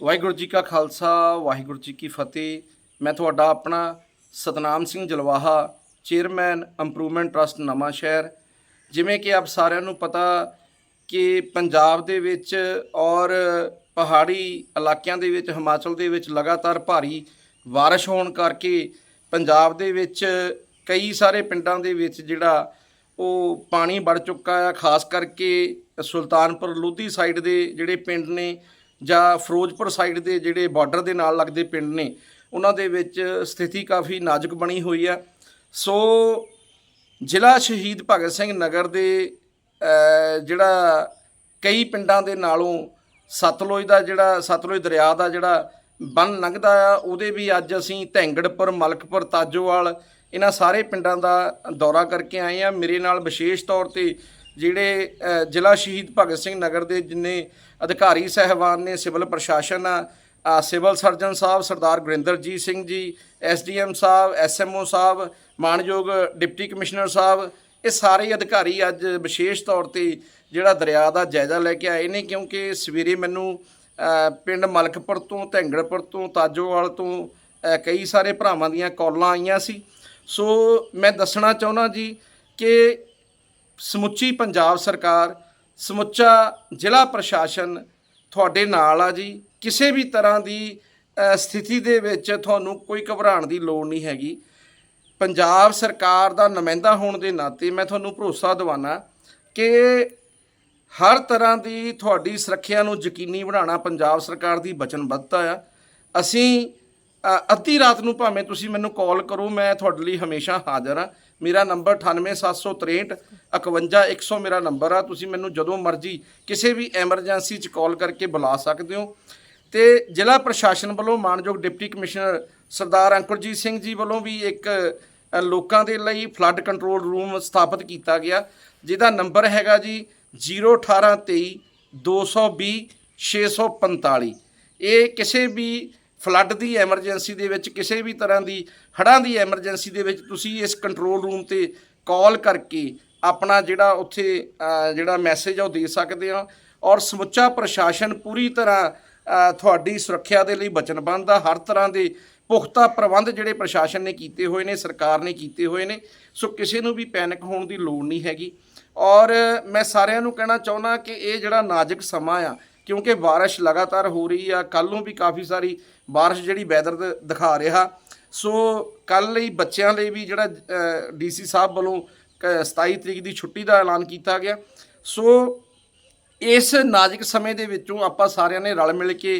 ਵਾਹਿਗੁਰੂ ਜੀ ਕਾ ਖਾਲਸਾ, ਵਾਹਿਗੁਰੂ ਜੀ ਕੀ ਫਤਿਹ। ਮੈਂ ਤੁਹਾਡਾ ਆਪਣਾ Satnam Singh Jalwaha, chairman improvement trust Nawanshahr. ਜਿਵੇਂ ਕਿ ਆਪ ਸਾਰਿਆਂ ਨੂੰ ਪਤਾ ਕਿ ਪੰਜਾਬ ਦੇ ਵਿੱਚ ਔਰ ਪਹਾੜੀ ਇਲਾਕਿਆਂ ਦੇ ਵਿੱਚ, ਹਿਮਾਚਲ ਦੇ ਵਿੱਚ ਲਗਾਤਾਰ ਭਾਰੀ ਬਾਰਿਸ਼ ਹੋਣ ਕਰਕੇ ਪੰਜਾਬ ਦੇ ਵਿੱਚ ਕਈ ਸਾਰੇ ਪਿੰਡਾਂ ਦੇ ਵਿੱਚ ਜਿਹੜਾ ਉਹ ਪਾਣੀ ਵੜ ਚੁੱਕਾ ਆ, ਖਾਸ ਕਰਕੇ ਸੁਲਤਾਨਪੁਰ ਲੋਧੀ ਸਾਈਡ ਦੇ ਜਿਹੜੇ ਪਿੰਡ ਨੇ ਜਾਂ ਫਿਰੋਜ਼ਪੁਰ ਸਾਈਡ ਦੇ ਜਿਹੜੇ ਬਾਰਡਰ ਦੇ ਨਾਲ ਲੱਗਦੇ ਪਿੰਡ ਨੇ, ਉਹਨਾਂ ਦੇ ਵਿੱਚ ਸਥਿਤੀ ਕਾਫੀ ਨਾਜ਼ੁਕ ਬਣੀ ਹੋਈ ਆ ਸੋ ਜ਼ਿਲ੍ਹਾ ਸ਼ਹੀਦ ਭਗਤ ਸਿੰਘ ਨਗਰ ਦੇ ਜਿਹੜਾ ਕਈ ਪਿੰਡਾਂ ਦੇ ਨਾਲੋਂ ਸਤਲੁਜ ਦਾ ਜਿਹੜਾ, ਸਤਲੁਜ ਦਰਿਆ ਦਾ ਜਿਹੜਾ ਬੰਨ ਲੰਘਦਾ ਆ, ਉਹਦੇ ਵੀ ਅੱਜ ਅਸੀਂ ਧੈਂਗੜਪੁਰ ਮਲਕਪੁਰ, ਤਾਜੋਵਾਲ, ਇਹਨਾਂ ਸਾਰੇ ਪਿੰਡਾਂ ਦਾ ਦੌਰਾ ਕਰਕੇ ਆਏ ਆ ਮੇਰੇ ਨਾਲ ਵਿਸ਼ੇਸ਼ ਤੌਰ ਤੇ ਜਿਹੜੇ ਜ਼ਿਲ੍ਹਾ ਸ਼ਹੀਦ ਭਗਤ ਸਿੰਘ ਨਗਰ ਦੇ ਜਿੰਨੇ ਅਧਿਕਾਰੀ ਸਹਿਬਾਨ ਨੇ, ਸਿਵਲ ਪ੍ਰਸ਼ਾਸਨ ਆ ਸਿਵਲ ਸਰਜਨ ਸਾਹਿਬ ਸਰਦਾਰ ਗੁਰਿੰਦਰਜੀਤ ਸਿੰਘ ਜੀ, ਐਸਡੀਐਮ ਸਾਹਿਬ, ਐਸਐਮਓ ਸਾਹਿਬ ਮਾਨਯੋਗ ਡਿਪਟੀ ਕਮਿਸ਼ਨਰ ਸਾਹਿਬ, ਇਹ ਸਾਰੇ ਅਧਿਕਾਰੀ ਅੱਜ ਵਿਸ਼ੇਸ਼ ਤੌਰ ਤੇ ਜਿਹੜਾ ਦਰਿਆ ਦਾ ਜਾਇਜ਼ਾ ਲੈ ਕੇ ਆਏ ਨੇ, ਕਿਉਂਕਿ ਸਵੇਰੇ ਮੈਨੂੰ ਪਿੰਡ ਮਲਕਪੁਰ ਤੋਂ ਧੈਂਗੜਪੁਰ ਤੋਂ, ਤਾਜੋਵਾਲ ਤੋਂ ਕਈ ਸਾਰੇ ਭਰਾਵਾਂ ਦੀਆਂ ਕਾਲਾਂ ਆਈਆਂ ਸੀ। ਸੋ ਮੈਂ ਦੱਸਣਾ ਚਾਹੁੰਦਾ ਜੀ ਕਿ ਸਮੁੱਚੀ ਪੰਜਾਬ ਸਰਕਾਰ, ਸਮੁੱਚਾ ਜ਼ਿਲ੍ਹਾ ਪ੍ਰਸ਼ਾਸਨ ਤੁਹਾਡੇ ਨਾਲ ਆ ਜੀ। ਕਿਸੇ ਵੀ ਤਰ੍ਹਾਂ ਦੀ ਸਥਿਤੀ ਦੇ ਵਿੱਚ ਤੁਹਾਨੂੰ ਕੋਈ ਘਬਰਾਉਣ ਦੀ ਲੋੜ ਨਹੀਂ ਹੈਗੀ। ਪੰਜਾਬ ਸਰਕਾਰ ਦਾ ਨੁਮਾਇੰਦਾ ਹੋਣ ਦੇ ਨਾਤੇ ਮੈਂ ਤੁਹਾਨੂੰ ਭਰੋਸਾ ਦਿਵਾਨਾ ਕਿ ਹਰ ਤਰ੍ਹਾਂ ਦੀ ਤੁਹਾਡੀ ਸੁਰੱਖਿਆ ਨੂੰ ਯਕੀਨੀ ਬਣਾਉਣਾ ਪੰਜਾਬ ਸਰਕਾਰ ਦੀ ਵਚਨਬੱਧਤਾ ਆ। ਅਸੀਂ ਅੱਧੀ ਰਾਤ ਨੂੰ ਭਾਵੇਂ ਤੁਸੀਂ ਮੈਨੂੰ ਕਾਲ ਕਰੋ, ਮੈਂ ਤੁਹਾਡੇ ਲਈ ਹਮੇਸ਼ਾ ਹਾਜ਼ਰ ਹਾਂ। ਮੇਰਾ ਨੰਬਰ 98763 51100 ਮੇਰਾ ਨੰਬਰ ਆ। ਤੁਸੀਂ ਮੈਨੂੰ ਜਦੋਂ ਮਰਜ਼ੀ ਕਿਸੇ ਵੀ ਐਮਰਜੈਂਸੀ 'ਚ ਕਾਲ ਕਰਕੇ ਬੁਲਾ ਸਕਦੇ ਹੋ। ਤੇ ਜ਼ਿਲ੍ਹਾ ਪ੍ਰਸ਼ਾਸਨ ਵੱਲੋਂ ਮਾਨਯੋਗ ਡਿਪਟੀ ਕਮਿਸ਼ਨਰ ਸਰਦਾਰ ਅੰਕੁਰਜੀਤ ਸਿੰਘ ਜੀ ਵੱਲੋਂ ਵੀ ਇੱਕ ਲੋਕਾਂ ਦੇ ਲਈ ਫਲੱਡ ਕੰਟਰੋਲ ਰੂਮ ਸਥਾਪਿਤ ਕੀਤਾ ਗਿਆ, ਜਿਹਦਾ ਨੰਬਰ ਹੈਗਾ ਜੀ 01823 220 645 ਇਹ ਕਿਸੇ ਵੀ ਫਲੱਡ ਦੀ ਐਮਰਜੈਂਸੀ ਦੇ ਵਿੱਚ, ਕਿਸੇ ਵੀ ਤਰ੍ਹਾਂ ਦੀ ਹੜ੍ਹਾਂ ਦੀ ਐਮਰਜੈਂਸੀ ਦੇ ਵਿੱਚ ਤੁਸੀਂ ਇਸ ਕੰਟਰੋਲ ਰੂਮ ਤੇ ਕਾਲ ਕਰਕੇ ਆਪਣਾ ਜਿਹੜਾ ਉੱਥੇ ਜਿਹੜਾ ਮੈਸੇਜ ਆ ਉਹ ਦੇ ਸਕਦੇ ਆ ਔਰ ਸਮੁੱਚਾ ਪ੍ਰਸ਼ਾਸਨ ਪੂਰੀ ਤਰ੍ਹਾਂ ਤੁਹਾਡੀ ਸੁਰੱਖਿਆ ਦੇ ਲਈ ਵਚਨਬੱਧ ਆ। ਹਰ ਤਰ੍ਹਾਂ ਦੇ ਪੁਖਤਾ ਪ੍ਰਬੰਧ ਜਿਹੜੇ ਪ੍ਰਸ਼ਾਸਨ ਨੇ ਕੀਤੇ ਹੋਏ ਨੇ, ਸਰਕਾਰ ਨੇ ਕੀਤੇ ਹੋਏ ਨੇ, ਸੋ ਕਿਸੇ ਨੂੰ ਵੀ ਪੈਨਿਕ ਹੋਣ ਦੀ ਲੋੜ ਨਹੀਂ ਹੈਗੀ। ਔਰ ਮੈਂ ਸਾਰਿਆਂ ਨੂੰ ਕਹਿਣਾ ਚਾਹੁੰਦਾ ਕਿ ਇਹ ਜਿਹੜਾ ਨਾਜ਼ੁਕ ਸਮਾਂ ਆ ਕਿਉਂਕਿ ਬਾਰਿਸ਼ ਲਗਾਤਾਰ ਹੋ ਰਹੀ ਆ ਕੱਲ ਨੂੰ ਵੀ ਕਾਫੀ ਸਾਰੀ ਬਾਰਿਸ਼ ਜਿਹੜੀ ਵੈਦਰ ਦਿਖਾ ਰਿਹਾ। ਸੋ ਕੱਲ ਲਈ ਬੱਚਿਆਂ ਲਈ ਵੀ ਜਿਹੜਾ ਡੀਸੀ ਸਾਹਿਬ ਵੱਲੋਂ ਕ- 27 ਤਰੀਕ ਦੀ ਛੁੱਟੀ ਦਾ ਐਲਾਨ ਕੀਤਾ ਗਿਆ। ਸੋ ਇਸ ਨਾਜ਼ੁਕ ਸਮੇਂ ਦੇ ਵਿੱਚੋਂ ਆਪਾਂ ਸਾਰਿਆਂ ਨੇ ਰਲ ਮਿਲ ਕੇ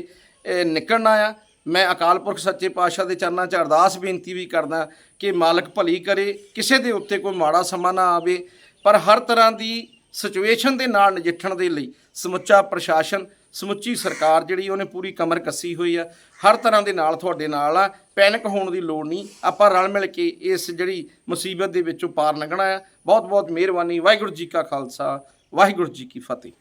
ਨਿਕਲਣਾ ਆ। ਮੈਂ ਅਕਾਲ ਪੁਰਖ ਸੱਚੇ ਪਾਤਸ਼ਾਹ ਦੇ ਚਰਨਾਂ 'ਚ ਅਰਦਾਸ ਬੇਨਤੀ ਵੀ ਕਰਦਾ ਕਿ ਮਾਲਕ ਭਲੀ ਕਰੇ, ਕਿਸੇ ਦੇ ਉੱਤੇ ਕੋਈ ਮਾੜਾ ਸਮਾਂ ਨਾ ਆਵੇ, ਪਰ ਹਰ ਤਰ੍ਹਾਂ ਦੀ ਸਿਚੁਏਸ਼ਨ ਦੇ ਨਾਲ ਨਜਿੱਠਣ ਦੇ ਲਈ ਸਮੁੱਚਾ ਪ੍ਰਸ਼ਾਸਨ ਸਮੁੱਚੀ ਸਰਕਾਰ ਜਿਹੜੀ ਉਹਨੇ ਪੂਰੀ ਕਮਰ ਕੱਸੀ ਹੋਈ ਆ। ਹਰ ਤਰ੍ਹਾਂ ਦੇ ਨਾਲ ਤੁਹਾਡੇ ਨਾਲ ਆ। ਪੈਨਿਕ ਹੋਣ ਦੀ ਲੋੜ ਨਹੀਂ। ਆਪਾਂ ਰਲ ਮਿਲ ਕੇ ਇਸ ਜਿਹੜੀ ਮੁਸੀਬਤ ਦੇ ਵਿੱਚੋਂ ਪਾਰ ਲੰਘਣਾ ਆ। ਬਹੁਤ ਬਹੁਤ ਮਿਹਰਬਾਨੀ। ਵਾਹਿਗੁਰੂ ਜੀ ਕਾ ਖਾਲਸਾ। ਵਾਹਿਗੁਰੂ ਜੀ ਕੀ ਫਤਿਹ।